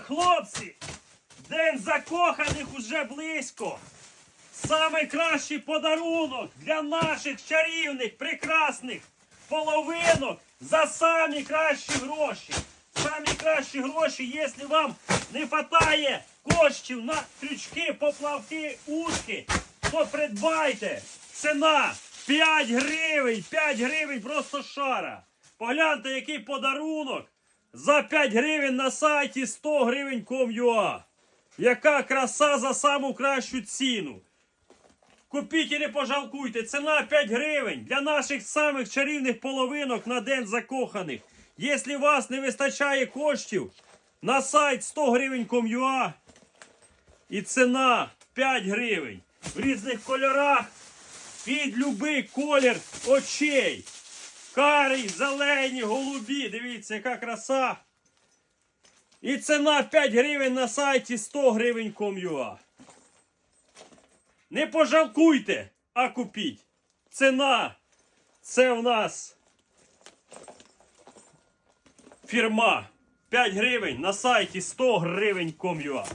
хлопці! День закоханих уже близько. Самий кращий подарунок для наших чарівних, прекрасних половинок за самі кращі гроші. Самі кращі гроші, якщо вам не вистачає коштів на крючки, поплавки, утки, то придбайте. Ціна 5 гривень, 5 гривень просто шара. Погляньте, який подарунок. За 5 гривень на сайті 100 гривень com.ua. Яка краса за саму кращу ціну. Купіть і не пожалкуйте. Ціна 5 гривень для наших самих чарівних половинок на день закоханих. Якщо вас не вистачає коштів, на сайт 100 гривень com.ua і ціна 5 гривень. В різних кольорах під любий колір очей. Карий, зелені, голубі. Дивіться, яка краса. І ціна 5 гривень на сайті 100 гривень com.ua. Не пожалкуйте, а купіть. Ціна. Це в нас фірма 5 гривень на сайті 100 гривень com.ua.